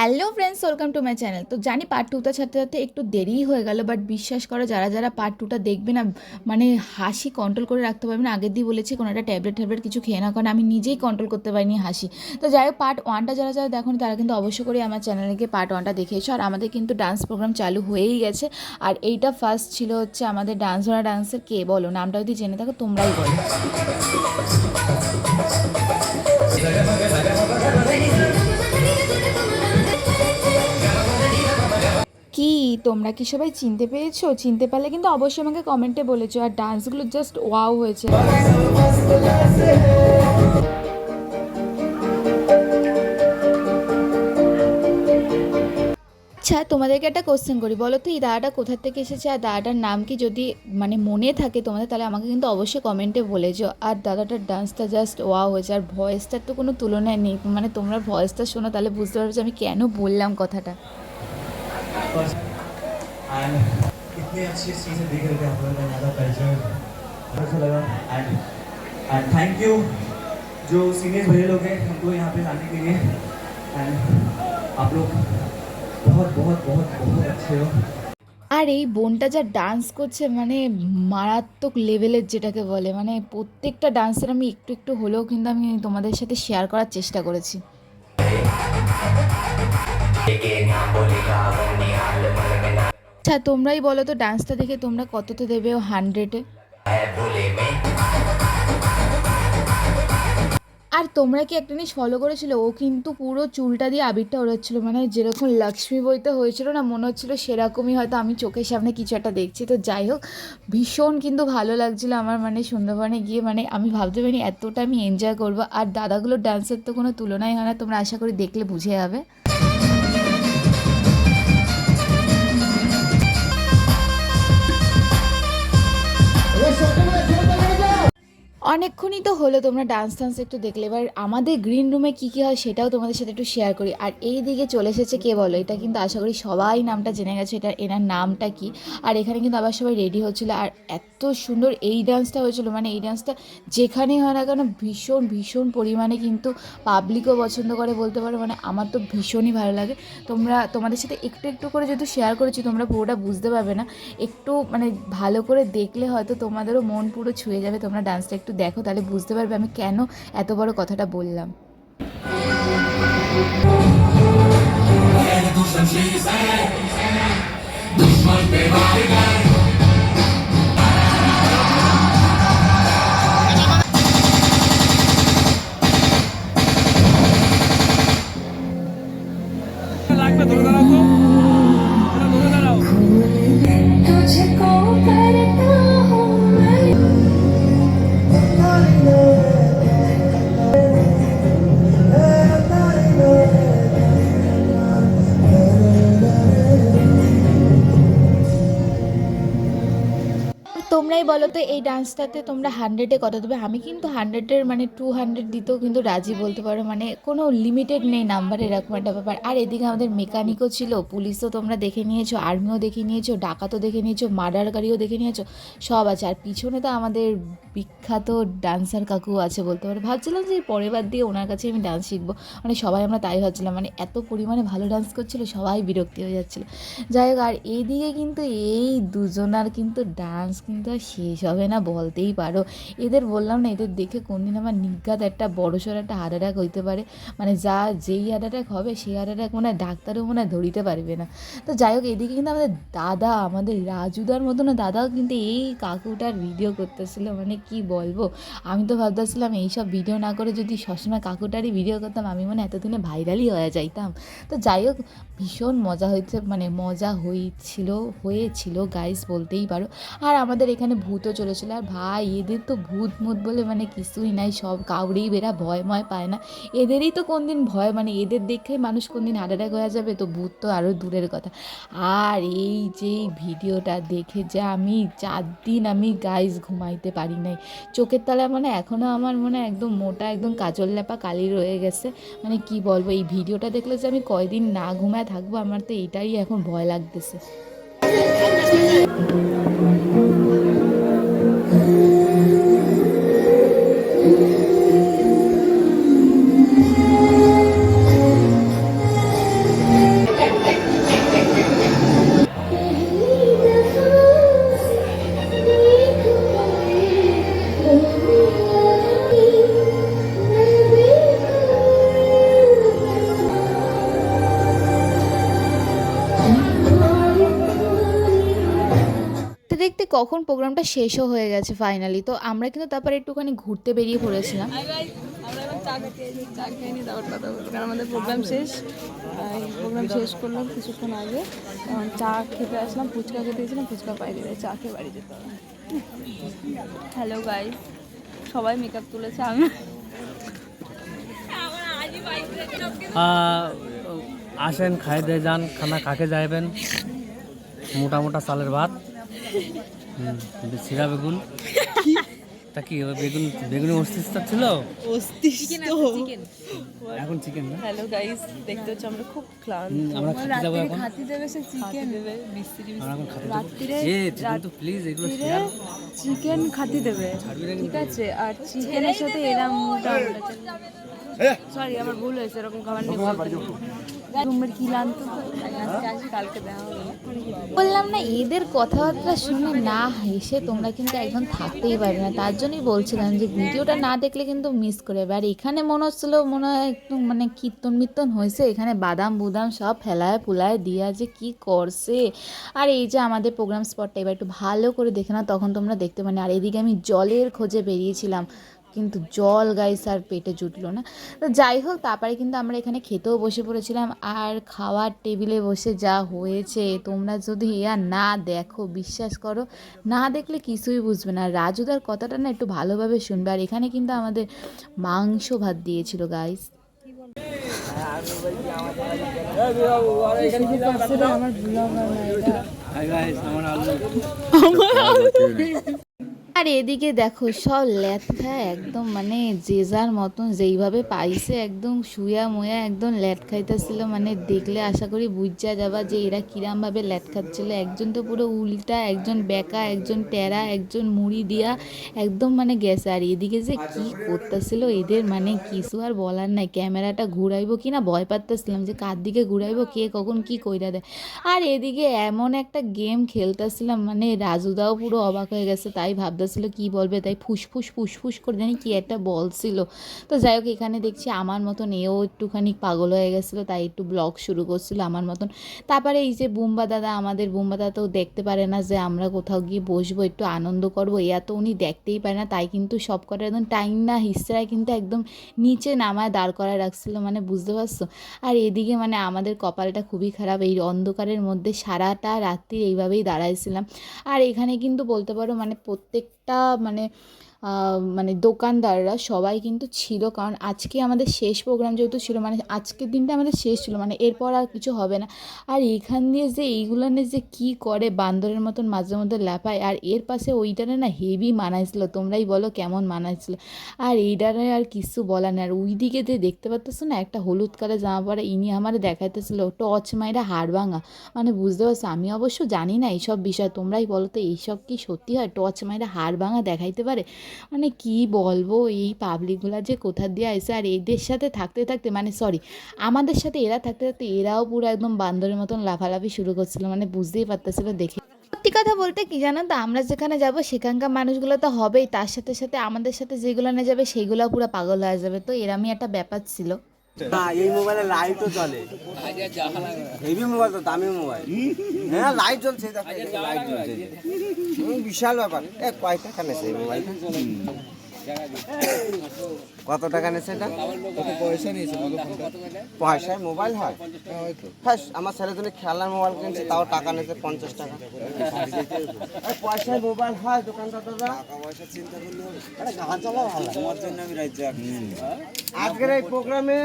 Hello friends welcome to my channel তো জানি part টুটা ছাড়তে ছাড়তে একটু দেরিই হয়ে গেল বাট বিশ্বাস করো যারা যারা পার্ট টুটা দেখবে না মানে হাসি কন্ট্রোল করে রাখতে পারবে না। আগের দিয়ে বলেছি কোনো একটা ট্যাবলেট ট্যাবলেট কিছু খেয়ে না কারণ আমি নিজেই কন্ট্রোল করতে পারিনি হাসি। তো যাই হোক পার্ট ওয়ানটা যারা যারা দেখো তারা কিন্তু অবশ্যই করে আমার চ্যানেলে গিয়ে পার্ট ওয়ানটা দেখে এসো। আর আমাদের কিন্তু ডান্স প্রোগ্রাম চালু হয়েই গেছে। আর এইটা ফার্স্ট ছিল হচ্ছে আমাদের ডান্স ওরা ডান্সের কে বলো? নামটা যদি জেনে থাকো, তোমরাই বলো। তোমরা কি সবাই চিনতে পেরেছ? চিনতে পারলে কিন্তু অবশ্যই আমাকে কমেন্টে বলেছ। আর ডান্সগুলো জাস্ট ওয়াও হয়েছে। আচ্ছা তোমাদেরকে একটা কোশ্চেন করি। বলো তো, এই দাদাটা কোথার থেকে এসেছে? আর দাদাটার নাম কি যদি মানে মনে থাকে তোমাদের, তাহলে আমাকে কিন্তু অবশ্যই কমেন্টে বলেছ। আর দাদাটার ডান্সটা জাস্ট ওয়াও হয়েছে। আর ভয়েসটার তো কোনো তুলনায় নেই। মানে তোমরা ভয়েসটা শোনো, তাহলে বুঝতে পারবে যে আমি কেন বললাম কথাটা। एंड इतनी अच्छी चीज़ें देख करके आप लोगों ने ज़्यादा कल्चर अच्छा लगा एंड एंड थैंक यू जो सीनियर भैया लोग हैं हमको यहाँ पे लाने के लिए एंड आप लोग बहुत बहुत बहुत बहुत अच्छे हो আর এই বোনটা যা ডান্স করছে মানে মারাত্মক লেভেলের যেটাকে বলে মানে প্রত্যেকটা ডান্সের আমি একটু একটু হলেও কিন্তু আমি তোমাদের সাথে শেয়ার করার চেষ্টা করেছি আচ্ছা তোমরাই বলো তো ডান্সটা দেখে তোমরা কততে দেবে ও হান্ড্রেডে আর তোমরা কি একটা জিনিস ফলো করেছিল? ও কিন্তু পুরো চুলটা দিয়ে আবিরটা ওড়াচ্ছিল মানে যেরকম লক্ষ্মী বইতে হয়েছিল না, মনে হচ্ছিল সেরকমই হয়তো আমি চোখের সামনে কিছু একটা দেখছি। তো যাই হোক, ভীষণ কিন্তু ভালো লাগছিল আমার মানে সুন্দরবনে গিয়ে মানে আমি ভাবতে পারিনি এতটা আমি এনজয় করব। আর দাদাগুলোর ডান্সের তো কোনো তুলনাই হয় না, তোমরা আশা করি দেখলে বুঝে যাবে। অনেকক্ষণই তো হলো তোমরা ডান্স টান্স একটু দেখলে। এবার আমাদের গ্রিন রুমে কী কী হয় সেটাও তোমাদের সাথে একটু শেয়ার করি। আর এই দিকে চলে এসেছে কে বলো? এটা কিন্তু আশা করি সবাই নামটা জেনে গেছে এটা এনার নামটা কি? আর এখানে কিন্তু আবার সবাই রেডি হচ্ছিল। আর এত সুন্দর এই ডান্সটা হয়েছিল। মানে এই ডান্সটা যেখানেই হয় না কেন ভীষণ ভীষণ পরিমাণে কিন্তু পাবলিকও পছন্দ করে বলতে পারো। মানে আমার তো ভীষণই ভালো লাগে। তোমরা, তোমাদের সাথে একটু একটু করে যেহেতু শেয়ার করেছি, তোমরা পুরোটা বুঝতে পারবে না। একটু মানে ভালো করে দেখলে হয়তো তোমাদেরও মন পুরো ছুঁয়ে যাবে। তোমরা ডান্সটা একটু দেখো তাহলে বুঝতে পারবে আমি কেন এত বড় কথাটা বললাম। তোমরাই বলো তো, এই ডান্সটাতে তোমরা হান্ড্রেডে কত দেবে? আমি কিন্তু হান্ড্রেডের মানে টু হান্ড্রেড দিতেও কিন্তু রাজি বলতে পারো মানে কোনো লিমিটেড নেই নাম্বার এরকম একটা ব্যাপার। আর এদিকে আমাদের মেকানিকও ছিল পুলিশও তোমরা দেখে নিয়েছো আর্মিও দেখে নিয়েছো, ডাকাতও দেখে নিয়েছো মার্ডার গাড়িও দেখে নিয়েছো, সব আছে। আর পিছনে তো আমাদের বিখ্যাত ডান্সার কাকু আছে বলতে পারে। ভাবছিলাম যে পরের বার দিয়ে ওনার কাছে আমি ডান্স শিখব। মানে সবাই আমরা তাই ভাবছিলাম। মানে এত পরিমাণে ভালো ডান্স করছিল, সবাই বিরক্তি হয়ে যাচ্ছিল। যাই হোক, আর এইদিকে কিন্তু এই দুজনার কিন্তু ডান্স কিন্তু শেষ হবে না বলতেই পারো। এদের বললাম না, এদের দেখে কোনদিন আমার নিজ্ঞাত একটা বড়সড় একটা হার্ট অ্যাটাক হইতে পারে। মানে যা, যেই হার্ট অ্যাটাক হবে, সেই হার্ট অ্যাটাক মনে হয় ডাক্তারও মনে হয় ধরিতে পারবে না। তো যাই হোক, এদিকে কিন্তু আমাদের দাদা, আমাদের রাজুদার মতো না দাদাও কিন্তু এই কাকুটার ভিডিও করতেছিল। মানে কি বলব? আমি তো ভাবতেছিলাম এইসব ভিডিও না করে যদি সবসময় কাকুটারই ভিডিও করতাম, আমি মনে এতদিনে ভাইরালই হয়ে যাইতাম। তো যাই হোক, ভীষণ মজা হয়েছে মানে মজা হয়েছিল হয়েছিল গাইস বলতেই পারো। আর আমাদের এখানে ভূতও চলেছিল। আর ভাই, এদের তো ভূত মুত বলে মানে কিছুই নাই, সব কাউরেই বেরা ভয় ময় পায় না। এদেরই তো কোন দিন ভয় মানে এদের দেখে মানুষ কোন দিন হার্ট হয়ে যাবে, তো ভূত তো আরও দূরের কথা। আর এই যে ভিডিওটা দেখে যে আমি চার দিন আমি গাইস ঘুমাইতে পারি নাই। চোখের তলায় মানে এখনও আমার মনে একদম মোটা, একদম কাজল লেপা কালি রয়ে গেছে। মানে কি বলব, এই ভিডিওটা দেখলে যে আমি কয়দিন না ঘুমায় থাকব, আমার তো এটাই এখন ভয় লাগতেছে। কখন প্রোগ্রামটা শেষও হয়ে গেছে ফাইনালি তো আমরা কিন্তু তারপরে একটুখানি ঘুরতে বেরিয়ে পড়েছিলাম। আমরা এখন চা খেতে চা খেয়ে নিই তারপর কথা বলব। কারণ আমাদের প্রোগ্রাম শেষ প্রোগ্রাম শেষ করলাম কিছুক্ষণ আগে। চা খেতে আসলাম ফুচকা খেতে এসেছিলাম ফুচকা পাই দিলে চা খেয়ে বাড়ি যেতে হবে। হ্যালো গাইস সবাই মেকআপ তুলেছে আমি আসেন খাই দিয়ে যান খানা খাকে যাইবেন? মোটা মোটা চালের ভাত। সিরা বেগুন। তা কি বেগুন বেগুনি অস্তিত্ব। ছিল এখন চিকেন না? হ্যালো গাইস দেখতে হচ্ছে আমরা খুব ক্লান্ত। আমরা খেতে যাব এখন। খাতে দেবে সে চিকেন দেবে বিস্তিরি আমরা এখন খাতে যাব। রাত্রিরে এ তুই তো প্লিজ এগুলো শেয়ার চিকেন খাতি দেবে। ঠিক আছে আর চিকেনের সাথে এরম সরি আমার ভুল হয়েছে, এরকম খাবার রুমের কি লানতো কালকে দেখা বললাম না, এদের কথাবার্তা শুনে না হেসে তোমরা কিন্তু একদম থাকতেই পারবে না। তার জন্যই বলছিলাম যে ভিডিওটা না দেখলে কিন্তু মিস করে আর এখানে মনে হচ্ছিল, মনে হয় একটু মানে কীর্তন মির্তন হয়েছে, এখানে বাদাম, বুদাম সব ফেলায় পুলায় দিয়া যে কি করছে। আর এই যে আমাদের প্রোগ্রাম স্পটটা এবার একটু ভালো করে দেখে না তখন তোমরা দেখতে পানি আর এদিকে আমি জলের খোঁজে বেরিয়েছিলাম। কিন্তু জল গাইস আর পেটে জুটলো না। তো যাই হোক তারপরে কিন্তু আমরা এখানে খেতেও বসে পড়েছিলাম। আর খাওয়ার টেবিলে বসে যা হয়েছে তোমরা যদি আর না দেখো বিশ্বাস করো না দেখলে কিছুই বুঝবে না। আর রাজুদার কথাটা না একটু ভালোভাবে শুনবে। আর এখানে কিন্তু আমাদের মাংস ভাত দিয়েছিল গাইস আমার আর এদিকে দেখো, সব ল্যাটখা একদম মানে যে যার মতন যেইভাবে পাইছে একদম শুয়া মুয়া একদম ল্যাট খাইতেছিল। মানে দেখলে আশা করি বুঝা যাবা যে এরা কিরামভাবে ল্যাট খাচ্ছিল। একজন তো পুরো উল্টা, একজন বেকা, একজন টেরা, একজন মুড়ি দিয়া একদম মানে গেছে। আর এদিকে যে কি করতেছিল এদের মানে কিছু আর বলার নাই। ক্যামেরাটা ঘুরাইবো কি না ভয় পাচ্তেছিলাম যে কার দিকে ঘুরাইবো, কে কখন কি কইরা দেয়। আর এদিকে এমন একটা গেম খেলতেছিলাম মানে রাজুদাও পুরো অবাক হয়ে গেছে, তাই ভাবতেছিল কি বলবে? তাই ফুসফুস ফুসফুস করে জানি কি একটা বলছিল তো যাই হোক, এখানে দেখছি আমার মতন এও একটুখানি পাগল হয়ে গেছিল, তাই একটু ব্লগ শুরু করছিল আমার মতন। তারপরে এই যে বুম্বা দাদা, আমাদের বুম্বা দাদা তো দেখতে পারে না যে আমরা কোথাও গিয়ে বসবো, একটু আনন্দ করব এয়া তো উনি দেখতেই পারে না, তাই কিন্তু সব কটা একদম টাইম না হিসরায় কিন্তু একদম নিচে নামায় দাঁড় করায় রাখছিল মানে বুঝতে পারছ? আর এদিকে মানে আমাদের কপালটা খুবই খারাপ, এই অন্ধকারের মধ্যে সারাটা রাত্রি এইভাবেই দাঁড়াইছিলাম। আর এখানে কিন্তু বলতে পারো মানে প্রত্যেকটা মানে আহ, মানে দোকানদাররা সবাই কিন্তু ছিল। কারণ আজকে আমাদের শেষ প্রোগ্রাম যেহেতু ছিল মানে আজকের দিনটা আমাদের শেষ ছিল মানে এরপর আর কিছু হবে না। আর এখান দিয়ে যে এইগুলো নিয়ে যে কী করে বান্দরের মতন মাঝে মধ্যে ল্যাপায়, আর এর পাশে ওইটারে না হেভি মানাইছিল, তোমরাই বলো কেমন মানাইছিল। আর এইটারে আর কিছু বলার নেই। আর ওই দিকে যে দেখতে পাচ্তেছো না, একটা হলুদ কালার জামা পরা ইনি আমার দেখাইতেছিল টচ মাইরা হাড় ভাঙা। মানে বুঝতে পারছ, আমি অবশ্য জানি না এইসব বিষয়, তোমরাই বলো তো এইসব কি সত্যি হয় টচ মাইরা হাড় ভাঙা দেখাইতে পারে? মানে কি বলব, এই পাবলিকগুলা যে কোথা দিয়ে আসে আর এদের সাথে থাকতে থাকতে মানে সরি আমাদের সাথে এরা থাকতে থাকতে এরাও পুরো একদম বান্দরের মতন লাফালাফি শুরু করছিল মানে বুঝতেই পারতেছিল দেখে। সত্যি কথা বলতে কি জানো তো, আমরা যেখানে যাব সেখানকার মানুষগুলো তো হবেই, তার সাথে সাথে আমাদের সাথে যেগুলো না যাবে, সেগুলো পুরো পাগল হয়ে যাবে, তো এরমই একটা ব্যাপার ছিল। না, এই মোবাইলে লাইটও চলে হেভি মোবাইল তো, দামি মোবাইল হ্যাঁ লাইট জ্বলছে লাইট জ্বলছে। বিশাল ব্যাপার। এ, কয় টাকা নেছে এই মোবাইলটা কত টাকা নিয়েছে এটা? পয়সা নিয়েছে পয়সায় মোবাইল হয়? হ্যাঁ আমার ছেলের জন্য খেলার মোবাইল কিনছে তাও টাকা নেছে পঞ্চাশ টাকা। এই পয়সায় মোবাইল হয় দোকানদার দাদা? পয়সা চিন্তা করলে আরে গান চালাও ভালো। তোমার জন্য আমি রাজ্যে আজকের এই প্রোগ্রামে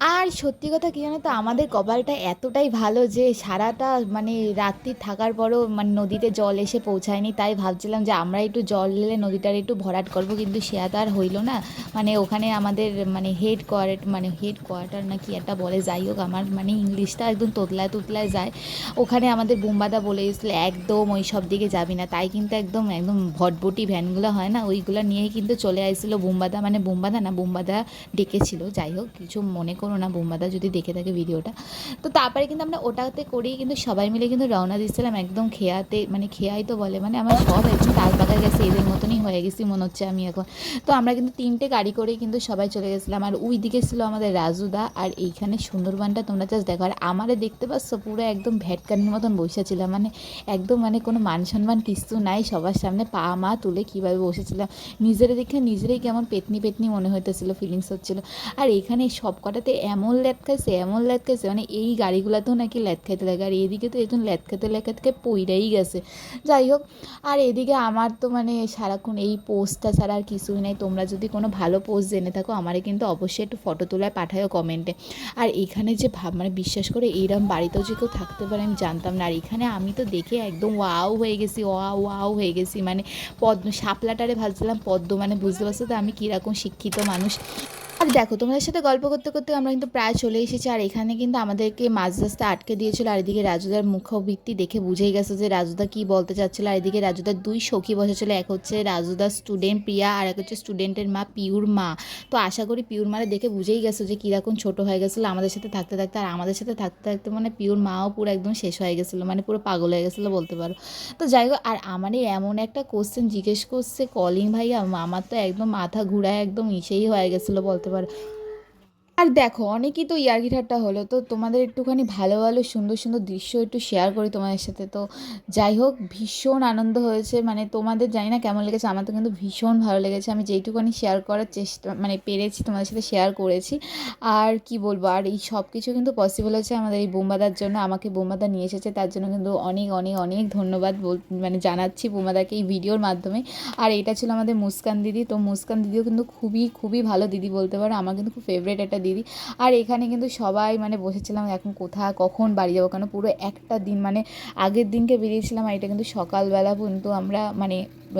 আর সত্যি কথা কি জানো তো, আমাদের কপালটা এতটাই ভালো যে সারাটা মানে রাত্রি থাকার পরও মানে নদীতে জল এসে পৌঁছায়নি, তাই ভাবছিলাম যে আমরা একটু জল এলে নদীটার একটু ভরাট করব, কিন্তু সে আর হইল না। মানে ওখানে আমাদের মানে হেড কোয়ার্টার মানে হেড কোয়ার্টার না কি একটা বলে, যাই হোক আমার মানে ইংলিশটা একদম তোতলায় তোতলায় যায়। ওখানে আমাদের বুম্বাদা বলে গেছিল একদম ওই সব দিকে যাবি না। তাই কিন্তু একদম একদম ভটভটি ভ্যানগুলো হয় না, ওইগুলো নিয়েই কিন্তু চলে আসছিল বুম্বাদা। মানে বুম্বাদা না, বুম্বাদা ডেকেছিল, যাই হোক, কিছু মনে করো না বোম্বাদা, যদি দেখে থাকে ভিডিওটা। তো তারপরে কিন্তু আমরা ওটাতে করেই কিন্তু সবাই মিলে কিন্তু রওনা দিচ্ছিলাম একদম খেয়াতে মানে খেয়াই তো বলে মানে আমার সব একদম তাল পাকা গেছে, এদের মতনই হয়ে গেছি মনে হচ্ছে আমি এখন। তো আমরা কিন্তু তিনটে গাড়ি করেই কিন্তু সবাই চলে গেছিলাম। আর ওই দিকে ছিল আমাদের রাজুদা, আর এইখানে সুন্দরবনটা তোমরা জাস্ট দেখো। আর আমারে দেখতে পাচ্ছ পুরো একদম ভ্যাটকানির মতন বসেছিলাম মানে একদম মানে কোনো মান সম্মান কিছু নাই, সবার সামনে পা, মা তুলে কীভাবে বসেছিলাম। নিজেরা দেখে নিজেরাই কেমন পেতনি পেতনি মনে হইতেছিল ফিলিংস হচ্ছিল। আর এখানে সব কটাতে এমন ল্যাদ খাইছে এমন ল্যাদ খাইছে মানে এই গাড়িগুলোতেও নাকি ল্যাদ খাইতে লাগে, আর এদিকে তো একজন ল্যাদ খাইতে ল্যাদ খাইতে পইরাই গেছে। যাই হোক, আর এদিকে আমার তো মানে সারাক্ষণ এই পোস্টটা ছাড়া আর কিছুই নাই। তোমরা যদি কোনো ভালো পোস্ট জেনে থাকো, আমারে কিন্তু অবশ্যই একটু ফটো তোলায় পাঠায়ও কমেন্টে। আর এখানে যে ভাব মানে বিশ্বাস করে এইরকম বাড়িতেও যে কেউ থাকতে পারে, আমি জানতাম না। আর এখানে আমি তো দেখে একদম ওয়াও হয়ে গেছি, ওয়াও ওয়াও হয়ে গেছি। মানে পদ্ম, শাপলাটারে ভাবছিলাম পদ্ম মানে বুঝতে পারছ তো আমি কীরকম শিক্ষিত মানুষ। আর দেখো, তোমাদের সাথে গল্প করতে করতে আমরা কিন্তু প্রায় চলে এসেছি, আর এখানে কিন্তু আমাদেরকে মাঝ রাস্তায় আটকে দিয়েছিল, আর এদিকে রাজুদার মুখবৃত্তি দেখে বুঝেই গেছে যে রাজুদা কি বলতে চাচ্ছিল, আর এদিকে রাজুদার দুই সখী বসেছিল, এক হচ্ছে রাজুদার স্টুডেন্ট প্রিয়া, আর এক হচ্ছে স্টুডেন্টের মা পিউর মা। তো আশা করি পিউর মারে দেখে বুঝেই গেছো যে কীরকম ছোট হয়ে গেছিল আমাদের সাথে থাকতে থাকতে, আর আমাদের সাথে থাকতে থাকতে মানে পিউর মাও পুরো একদম শেষ হয়ে গেছিল মানে পুরো পাগল হয়ে গেছিল বলতে পারো। তো যাই হোক, আর আমারই এমন একটা কোশ্চেন জিজ্ঞেস করছে কলিং ভাইয়া আমার তো একদম মাথা ঘুরায় একদম ইসেই হয়ে গেছিল বলতে পারো। আর দেখো, অনেকই তো ইয়ার্কি হলো, তো তোমাদের একটুখানি ভালো ভালো সুন্দর সুন্দর দৃশ্য একটু শেয়ার করি তোমাদের সাথে। তো যাই হোক, ভীষণ আনন্দ হয়েছে মানে তোমাদের জানি না কেমন লেগেছে, আমার তো কিন্তু ভীষণ ভালো লেগেছে। আমি যেইটুখানি শেয়ার করার চেষ্টা মানে পেরেছি, তোমাদের সাথে শেয়ার করেছি। আর কি বলব, আর এই সব কিছু কিন্তু পসিবল হয়েছে আমাদের এই বোম্বাদার জন্য, আমাকে বোম্বাদা নিয়ে এসেছে, তার জন্য কিন্তু অনেক অনেক অনেক ধন্যবাদ মানে জানাচ্ছি বোম্বাদাকে এই ভিডিওর মাধ্যমে। আর এটা ছিল আমাদের মুস্কান দিদি, তো মুস্কান দিদিও কিন্তু খুবই খুবই ভালো দিদি বলতে পারো, আমার কিন্তু খুব ফেভারিট একটা দিদি। আর এখানে কিন্তু সবাই মানে বসেছিলাম, এখন কোথা কখন বাড়ি যাব কেন, পুরো একটা দিন মানে আগের দিনকে বেরিয়েছিলাম আর এটা কিন্তু সকালবেলা পর্যন্ত আমরা মানে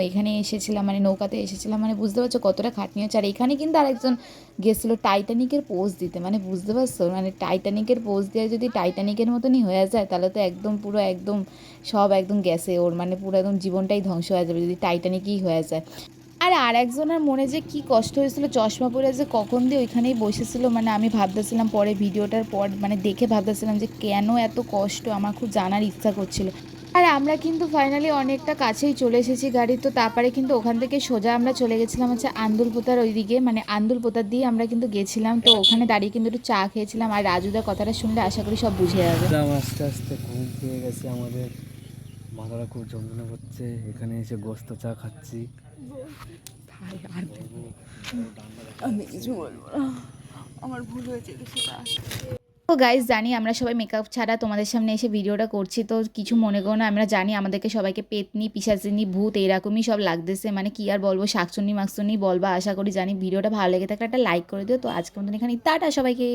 এখানে এসেছিলাম মানে নৌকাতে এসেছিলাম মানে বুঝতে পারছ কতটা খাটনি হচ্ছে। আর এখানে কিন্তু আরেকজন গেছিল টাইটানিকের পোজ দিতে মানে বুঝতে পারছ? মানে টাইটানিকের পোজ দেওয়া যদি টাইটানিকের মতনই হয়ে যায়, তাহলে তো একদম পুরো একদম সব একদম গেছে ওর মানে পুরো একদম জীবনটাই ধ্বংস হয়ে যাবে যদি টাইটানিকই হয়ে যায়। আর আর একজনের মনে যে কি কষ্ট হয়েছিল চশমা পরে যে কখন দিয়ে ওইখানেই বসেছিল মানে আমি ভাবতেছিলাম পরে ভিডিওটার পর মানে দেখে ভাবতেছিলাম যে কেন এত কষ্ট, আমার খুব জানার ইচ্ছা করছিল। আর আমরা কিন্তু ফাইনালি অনেকটা কাছেই চলে এসেছি গাড়ি, তো তারপরে কিন্তু ওখান থেকে সোজা আমরা চলে গেছিলাম হচ্ছে আন্দুলপোতার ওইদিকে মানে আন্দুলপোতার দিয়ে আমরা কিন্তু গেছিলাম, তো ওখানে দাঁড়িয়ে কিন্তু একটু চা খেয়েছিলাম, আর রাজুদার কথাটা শুনলে আশা করি সব বুঝে যাবে। আস্তে আস্তে ঘুম পেয়ে গেছে, আমাদের মাথাটা খুব যন্ত্রণা করছে, এখানে এসে গোস্ত চা খাচ্ছি। আমি কিছু বলব না। আমার ভুল হয়েছে সেটা তো। গাইজ জানি আমরা সবাই মেকআপ ছাড়া তোমাদের সামনে এসে ভিডিওটা করছি, তো কিছু মনে করো না, আমরা জানি আমাদেরকে সবাইকে পেতনি, পিসাচিনি, ভূত এরকমই সব লাগতেছে। মানে কি আর বলব শাকচুনি মাকচুনি বলবা, আশা করি জানি ভিডিওটা ভালো লেগে থাকলে একটা লাইক করে দিও। তো আজকের মতন এখানে টাটা সবাইকে।